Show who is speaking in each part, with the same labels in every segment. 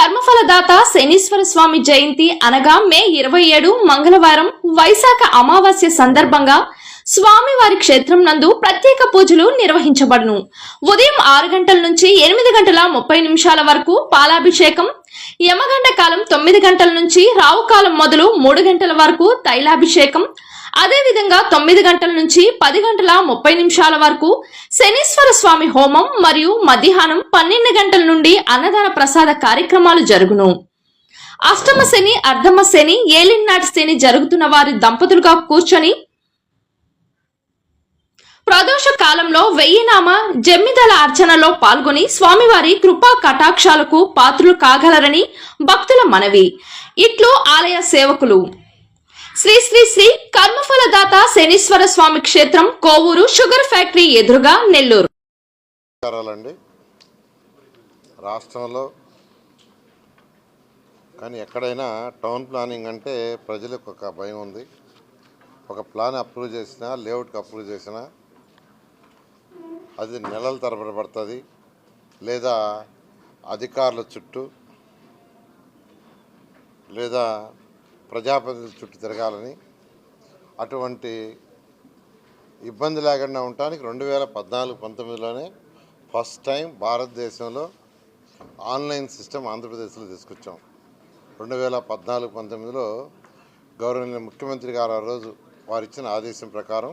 Speaker 1: కర్మఫలదాత శనీశ్వర స్వామి జయంతి అనగా మే ఇరవై ఏడు మంగళవారం వైశాఖ అమావాస్య సందర్భంగా స్వామివారి క్షేత్రం నందు ప్రత్యేక పూజలు నిర్వహించబడును. ఉదయం ఆరు గంటల నుంచి ఎనిమిది గంటల ముప్పై నిమిషాల వరకు పాలాభిషేకం యమగంట కాలం తొమ్మిది గంటల నుంచి రావు కాలం మొదలు మూడు గంటల వరకు తైలాభిషేకం అదేవిధంగా తొమ్మిది గంటల నుంచి పది గంటల ముప్పై నిమిషాల వరకు శనీశ్వర స్వామి హోమం మరియు మధ్యాహ్నం పన్నెండు గంటల నుండి అన్నదాన ప్రసాద కార్యక్రమాలు జరుగును. అష్టమ శని అర్ధమ శని ఏలినాటి శని జరుగుతున్న వారి దంపతులుగా కూర్చొని ప్రదోష కాలంలో వెయ్యినామ జమ్మిదల అర్చనలో పాల్గొని స్వామివారి కృపా కటాక్షాలకు పాత్రులు కాగలరని భక్తుల మనవి. ఇట్లు ఆలయ సేవకులు శ్రీ శ్రీ శ్రీ కర్మఫలదాత శనీశ్వర స్వామి క్షేత్రం కోవూరు షుగర్ ఫ్యాక్టరీ ఎదురుగా నెల్లూరు.
Speaker 2: అండి రాష్ట్రంలో కానీ ఎక్కడైనా టౌన్ ప్లానింగ్ అంటే ప్రజలకు ఒక భయం ఉంది. ఒక ప్లాన్ అప్రూవ్ చేసినా లేఅవుట్కి అప్రూవ్ చేసినా అది నెలల తరబడి పడుతుంది. లేదా అధికారుల చుట్టూ లేదా ప్రజాప్రతినిధుల చుట్టూ తిరగాలని అటువంటి ఇబ్బంది లేకుండా ఉండటానికి రెండు వేల పద్నాలుగు పంతొమ్మిదిలోనే ఫస్ట్ టైం భారతదేశంలో ఆన్లైన్ సిస్టమ్ ఆంధ్రప్రదేశ్లో తీసుకొచ్చాం. రెండు వేల పద్నాలుగు పంతొమ్మిదిలో గౌరవనీయ ముఖ్యమంత్రి గారు ఆ రోజు వారు ఇచ్చిన ఆదేశం ప్రకారం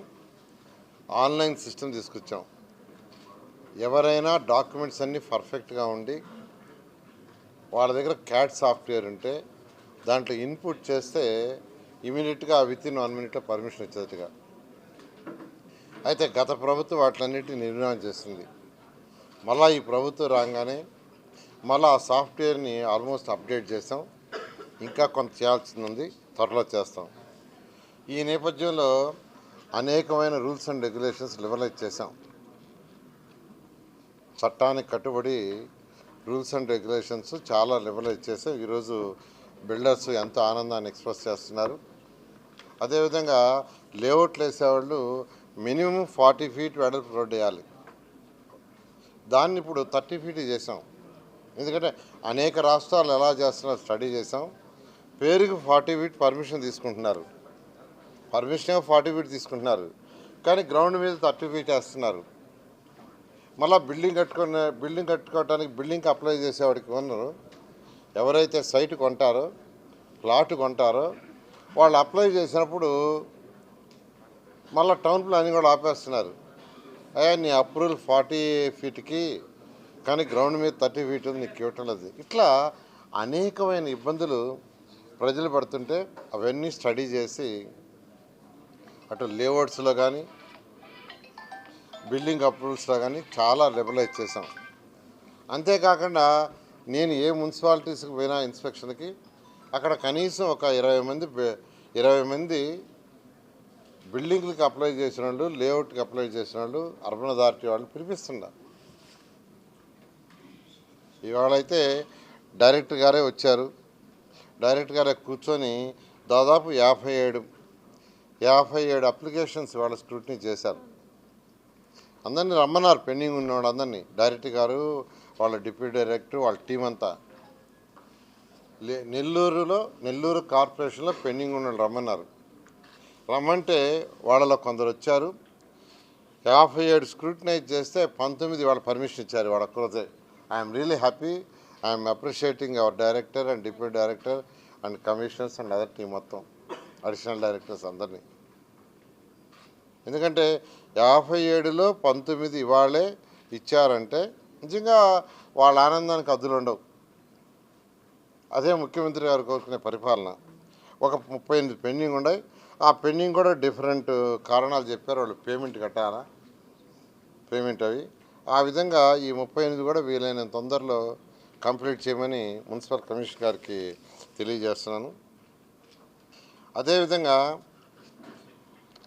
Speaker 2: ఆన్లైన్ సిస్టమ్ తీసుకొచ్చాం. ఎవరైనా డాక్యుమెంట్స్ అన్నీ పర్ఫెక్ట్గా ఉండి వాళ్ళ దగ్గర క్యాట్ సాఫ్ట్వేర్ ఉంటే దాంట్లో ఇన్పుట్ చేస్తే ఇమీడియట్గా విత్ ఇన్ వన్ మినిట్లో పర్మిషన్ వచ్చేట్టుగా అయితే గత ప్రభుత్వం వాటిలన్నిటిని నిర్మాణం చేస్తుంది మళ్ళా ఈ ప్రభుత్వం రాగానే మళ్ళీ ఆ సాఫ్ట్వేర్ని ఆల్మోస్ట్ అప్డేట్ చేసాం. ఇంకా కొంత చేయాల్సింది ఉంది త్వరలో చేస్తాం. ఈ నేపథ్యంలో అనేకమైన రూల్స్ అండ్ రెగ్యులేషన్స్ లిబరలైజ్ చేసాం చట్టానికి కట్టుబడి రూల్స్ అండ్ రెగ్యులేషన్స్ చాలా లిబరలైజ్ చేసాం ఈరోజు బిల్డర్స్ ఎంతో ఆనందాన్ని ఎక్స్ప్రెస్ చేస్తున్నారు. అదేవిధంగా లేఅవుట్లు వేసేవాళ్ళు మినిమం ఫార్టీ ఫీట్ వెడల్పు రోడ్ వేయాలి. దాన్ని ఇప్పుడు థర్టీ ఫీట్ చేసాం. ఎందుకంటే అనేక రాష్ట్రాలు ఎలా చేస్తున్నారో స్టడీ చేసాం. పేరుకి ఫార్టీ ఫీట్ పర్మిషన్ తీసుకుంటున్నారు. పర్మిషన్ ఫార్టీ ఫీట్ తీసుకుంటున్నారు. కానీ గ్రౌండ్ మీద థర్టీ ఫీట్ వేస్తున్నారు. మళ్ళీ బిల్డింగ్ కట్టుకునే బిల్డింగ్ కట్టుకోవడానికి బిల్డింగ్కి అప్లై చేసేవాడికి ఉన్నారు. ఎవరైతే సైట్ కొంటారో ప్లాట్ కొంటారో వాళ్ళు అప్లై చేసినప్పుడు మళ్ళీ టౌన్ ప్లానింగ్ కూడా ఆపేస్తున్నారు. అయ్యా నీ అప్రూవల్ ఫార్టీ ఫీట్కి కానీ గ్రౌండ్ మీద థర్టీ ఫీట్ ఉంది నీకు ఇవ్వటం లేదు. ఇట్లా అనేకమైన ఇబ్బందులు ప్రజలు పడుతుంటే అవన్నీ స్టడీ చేసి అటు లేఅవుట్స్లో కానీ బిల్డింగ్ అప్రూవల్స్లో కానీ చాలా లిబరలైజ్ చేసాం అంతేకాకుండా నేను ఏ మున్సిపాలిటీస్కి పోయినా ఇన్స్పెక్షన్కి అక్కడ కనీసం ఒక ఇరవై మంది ఇరవై మంది బిల్డింగ్లకు అప్లై చేసిన వాళ్ళు లేఅవుట్కి అప్లై చేసిన వాళ్ళు అర్బన్ అథారిటీ వాళ్ళు పిలిపిస్తున్నారు ఇవాళైతే డైరెక్టర్ గారే వచ్చారు. డైరెక్టర్ గారే కూర్చొని దాదాపు యాభై ఏడు యాభై ఏడు అప్లికేషన్స్ వాళ్ళ స్క్రూటినీ చేశారు. అందరినీ రమ్మన్నారు పెండింగ్ ఉన్నవాడు అందరినీ డైరెక్టర్ గారు వాళ్ళ డిప్యూటీ డైరెక్టర్ వాళ్ళ టీం అంతా. లే- నెల్లూరులో నెల్లూరు కార్పొరేషన్లో పెండింగ్ ఉన్న వాళ్ళు రమ్మన్నారు. రమ్మంటే వాళ్ళలో కొందరు వచ్చారు. యాభై ఏడు స్క్రూటినైజ్ చేస్తే పంతొమ్మిది వాళ్ళ పర్మిషన్ ఇచ్చారు వాళ్ళ ఒక్కరోజే. I'm really happy I'm appreciating our director and deputy director and commissioners and other team మొత్తం అడిషనల్ డైరెక్టర్స్ అందరినీ. ఎందుకంటే యాభై ఏడులో పంతొమ్మిది ఇవాళే ఇచ్చారంటే నిజంగా వాళ్ళ ఆనందానికి అద్దులు ఉండవు. అదే ముఖ్యమంత్రి గారు కోరుకునే పరిపాలన. ఒక ముప్పై ఎనిమిది పెండింగ్ ఉన్నాయి ఆ పెండింగ్ కూడా డిఫరెంట్ కారణాలు చెప్పారు. వాళ్ళు పేమెంట్ కట్టాలా? పేమెంట్ అవి. ఆ విధంగా ఈ ముప్పై ఎనిమిది కూడా వీలైన తొందరలో కంప్లీట్ చేయమని మున్సిపల్ కమిషనర్ గారికి తెలియజేస్తున్నాను. అదేవిధంగా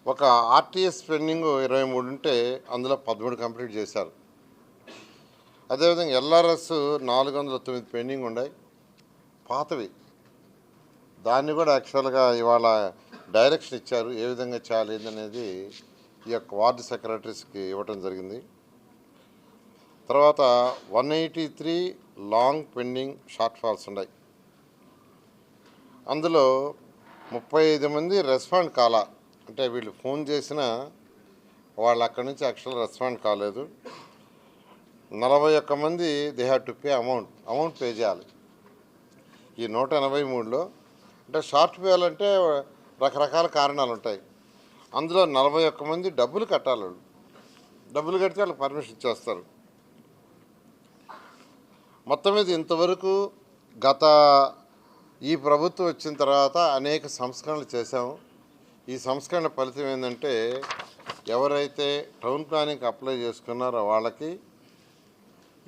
Speaker 2: ఒక ఆర్టీఎస్ పెండింగ్ ఇరవై మూడు ఉంటే అందులో పదమూడు కంప్లీట్ చేశారు. అదేవిధంగా ఎల్ఆర్ఎస్ నాలుగు వందల తొమ్మిది పెండింగ్ ఉన్నాయి పాతవి. దాన్ని కూడా యాక్చువల్గా ఇవాళ డైరెక్షన్ ఇచ్చారు. ఏ విధంగా చేయాలి అనేది ఈ యొక్క వార్డు సెక్రటరీస్కి ఇవ్వటం జరిగింది. తర్వాత one eighty three long pending short falls ఉన్నాయి అందులో ముప్పై ఐదు మంది రెస్పాండ్ కాలా. అంటే వీళ్ళు ఫోన్ చేసినా వాళ్ళు అక్కడి నుంచి యాక్చువల్ రెస్పాండ్ కాలేదు. నలభై ఒక్క మంది they have to pay amount amount pay చేయాలి. ఈ నూట ఎనభై మూడులో అంటే షార్ట్ పేయాలంటే రకరకాల కారణాలు ఉంటాయి. అందులో నలభై ఒక్క మంది డబ్బులు కట్టాలి వాళ్ళు. డబ్బులు కడితే వాళ్ళకి పర్మిషన్ ఇచ్చేస్తారు. మొత్తం మీద ఇంతవరకు గత ఈ ప్రభుత్వం వచ్చిన తర్వాత అనేక సంస్కరణలు చేశాము. ఈ సంస్కరణ ఫలితం ఏంటంటే ఎవరైతే టౌన్ ప్లానింగ్కి అప్లై చేసుకున్నారో వాళ్ళకి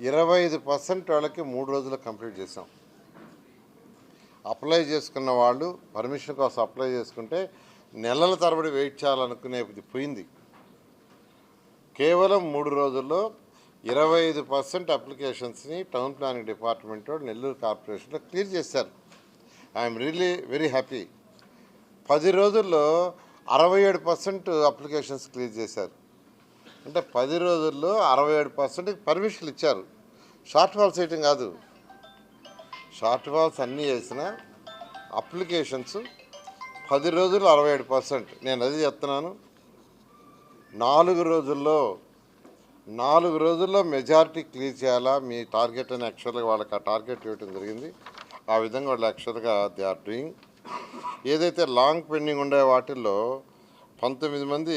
Speaker 2: ఇరవై ఐదు పర్సెంట్ వాళ్ళకి మూడు రోజులు కంప్లీట్ చేసాం అప్లై చేసుకున్న వాళ్ళు పర్మిషన్ కోసం అప్లై చేసుకుంటే నెలల తరబడి వెయిట్ చేయాలనుకునేది పోయింది. కేవలం మూడు రోజుల్లో ఇరవై ఐదు పర్సెంట్ అప్లికేషన్స్ని టౌన్ ప్లానింగ్ డిపార్ట్మెంట్ నెల్లూరు కార్పొరేషన్లో క్లియర్ చేశారు. I'm really very happy. పది రోజుల్లో అరవై ఏడు పర్సెంట్ అప్లికేషన్స్ క్లియర్ చేశారు. అంటే పది రోజుల్లో అరవై ఏడు పర్సెంట్ పర్మిషన్లు ఇచ్చారు. షార్ట్ ఫాల్స్ వేయటం కాదు. షార్ట్ ఫాల్స్ అన్నీ వేసిన అప్లికేషన్స్ పది రోజులు అరవై ఏడు పర్సెంట్. నేను అది చెప్తున్నాను. నాలుగు రోజుల్లో నాలుగు రోజుల్లో మెజారిటీ క్లియర్ చేయాలా? మీ టార్గెట్ అని యాక్చువల్గా వాళ్ళకి ఆ టార్గెట్ ఇవ్వడం జరిగింది. ఆ విధంగా వాళ్ళు యాక్చువల్గా దే ఆర్ డూయింగ్. ఏదైతే లాంగ్ పెండింగ్ ఉండే వాటిల్లో పంతొమ్మిది మంది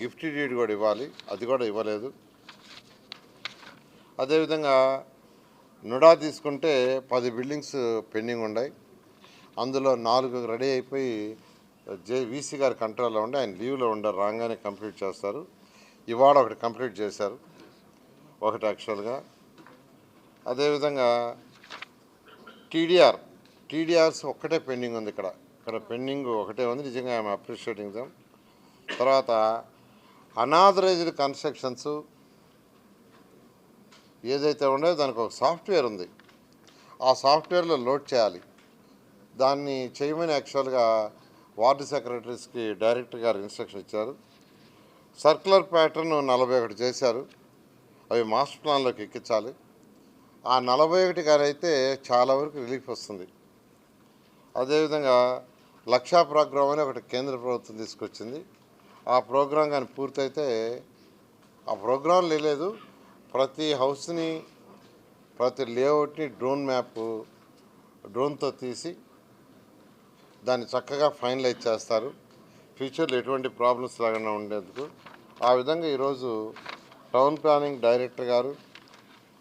Speaker 2: గిఫ్ట్ డీడ్ కూడా ఇవ్వాలి. అది కూడా ఇవ్వలేదు. అదేవిధంగా నుడా తీసుకుంటే పది బిల్డింగ్స్ పెండింగ్ ఉన్నాయి అందులో నాలుగు రెడీ అయిపోయి జే వీసీ గారి కంట్రోల్లో ఉండి ఆయన లీవ్లో ఉండరు రాగానే కంప్లీట్ చేస్తారు. ఇవాళ ఒకటి కంప్లీట్ చేశారు. ఒకటి యాక్చువల్గా. అదేవిధంగా టీడీఆర్ టీడీఆర్స్ ఒక్కటే పెండింగ్ ఉంది ఇక్కడ. ఇక్కడ పెండింగ్ ఒకటే ఉంది. నిజంగా ఐఎమ్ అప్రిషియేటింగ్ దమ్ తర్వాత అనాథరైజ్డ్ కన్స్ట్రక్షన్స్ ఏదైతే ఉండేదో దానికి ఒక సాఫ్ట్వేర్ ఉంది. ఆ సాఫ్ట్వేర్లో లోడ్ చేయాలి. దాన్ని చేయమని యాక్చువల్గా వార్డు సెక్రటరీస్కి డైరెక్టర్ గారు ఇన్స్ట్రక్షన్ ఇచ్చారు. సర్కులర్ ప్యాటర్న్ నలభై ఒకటి చేశారు. అవి మాస్టర్ ప్లాన్లోకి ఎక్కించాలి. ఆ నలభై ఒకటి గారైతే అయితే చాలా వరకు రిలీఫ్ వస్తుంది. అదేవిధంగా లక్షా ప్రోగ్రామ్ అని ఒకటి కేంద్ర ప్రభుత్వం తీసుకొచ్చింది. ఆ ప్రోగ్రాం కానీ పూర్తయితే ఆ ప్రోగ్రాం లేదు. ప్రతి హౌస్ని ప్రతి లేఅవుట్ని డ్రోన్ మ్యాప్ డ్రోన్తో తీసి దాన్ని చక్కగా ఫైనలైజ్ చేస్తారు. ఫ్యూచర్లో ఎటువంటి ప్రాబ్లమ్స్ లేకుండా ఉండేందుకు. ఆ విధంగా ఈరోజు టౌన్ ప్లానింగ్ డైరెక్టర్ గారు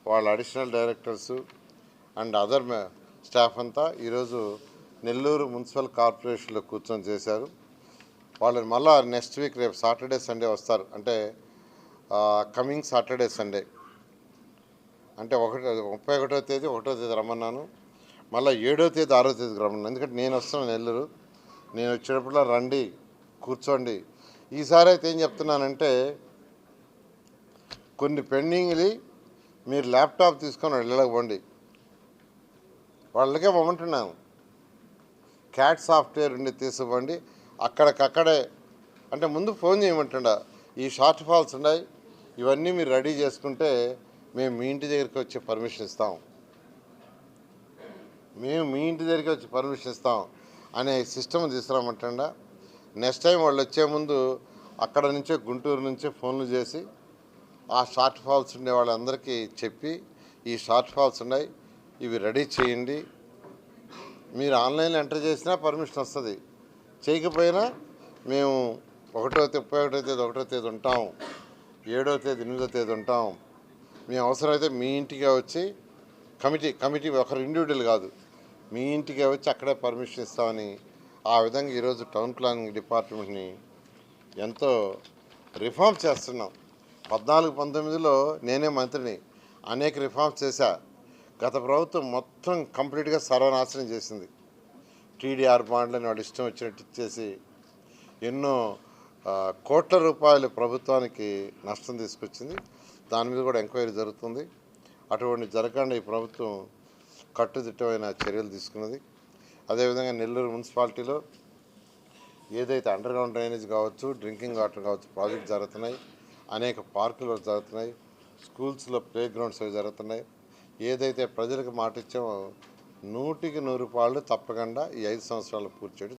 Speaker 2: వాళ్ళ additional directors and other staff అంతా ఈరోజు నెల్లూరు మున్సిపల్ కార్పొరేషన్లో కూర్చొని చేశారు. వాళ్ళని మళ్ళీ నెక్స్ట్ వీక్ రేపు సాటర్డే సండే వస్తారు. అంటే కమింగ్ సాటర్డే సండే అంటే ఒకటో ముప్పై ఒకటో తేదీ ఒకటో తేదీ రమ్మన్నాను. మళ్ళీ ఏడో తేదీ ఆరో తేదీకి రమ్మన్నాను. ఎందుకంటే నేను వస్తున్నాను నెల్లూరు. నేను వచ్చేటప్పుడు రండి కూర్చోండి. ఈసారి అయితే ఏం చెప్తున్నానంటే కొన్ని పెండింగ్లు మీరు ల్యాప్టాప్ తీసుకొని వెళ్ళకపోండి వాళ్ళకే మమ్మంటున్నాను క్యాట్ సాఫ్ట్వేర్ ఉండి తీసుకోండి అక్కడికక్కడే అంటే ముందు ఫోన్ చేయమంటుండ ఈ షార్ట్ ఫాల్స్ ఉన్నాయి ఇవన్నీ మీరు రెడీ చేసుకుంటే మేము మీ ఇంటి దగ్గరికి వచ్చి పర్మిషన్ ఇస్తాం. మేము మీ ఇంటి దగ్గరికి వచ్చి పర్మిషన్ ఇస్తాం అనే సిస్టమ్ తీసుకురామంటుండ. నెక్స్ట్ టైం వాళ్ళు వచ్చే ముందు అక్కడ నుంచే గుంటూరు నుంచే ఫోన్లు చేసి ఆ షార్ట్ ఫాల్స్ ఉండే వాళ్ళందరికీ చెప్పి ఈ షార్ట్ ఫాల్స్ ఉన్నాయి ఇవి రెడీ చేయండి. మీరు ఆన్లైన్లో ఎంటర్ చేసినా పర్మిషన్ వస్తుంది. చేయకపోయినా మేము ఒకటో ముప్పై ఒకటో తేదీ ఒకటో తేదీ ఉంటాం. ఏడో తేదీ ఎనిమిదో తేదీ ఉంటాం. మేము అవసరమైతే మీ ఇంటికే వచ్చి కమిటీ కమిటీ ఒకరు ఇండివిజువల్ కాదు. మీ ఇంటికే వచ్చి అక్కడే పర్మిషన్ ఇస్తామని ఆ విధంగా ఈరోజు టౌన్ ప్లానింగ్ డిపార్ట్మెంట్ని ఎంతో రిఫార్మ్ చేస్తున్నాం. పద్నాలుగు పంతొమ్మిదిలో నేనే మంత్రిని. అనేక రిఫార్మ్స్ చేశా. గత ప్రభుత్వం మొత్తం కంప్లీట్గా సర్వనాశనం చేసింది. టీడీఆర్ బాండ్లని వాళ్ళు ఇష్టం వచ్చినట్టు ఇచ్చేసి ఎన్నో కోట్ల రూపాయలు ప్రభుత్వానికి నష్టం తీసుకొచ్చింది. దాని మీద కూడా ఎంక్వైరీ జరుగుతుంది. అటువంటి జరగకుండా ఈ ప్రభుత్వం కట్టుదిట్టమైన చర్యలు తీసుకున్నది. అదేవిధంగా నెల్లూరు మున్సిపాలిటీలో ఏదైతే అండర్ గ్రౌండ్ డ్రైనేజ్ కావచ్చు డ్రింకింగ్ వాటర్ కావచ్చు ప్రాజెక్ట్ జరుగుతున్నాయి. అనేక పార్కులు జరుగుతున్నాయి. స్కూల్స్లో ప్లే గ్రౌండ్స్ అవి జరుగుతున్నాయి. ఏదైతే ప్రజలకు మాట ఇచ్చామో నూటికి నూరు పాళ్ళు తప్పకుండా ఈ ఐదు సంవత్సరాలు పూర్తి చేయడం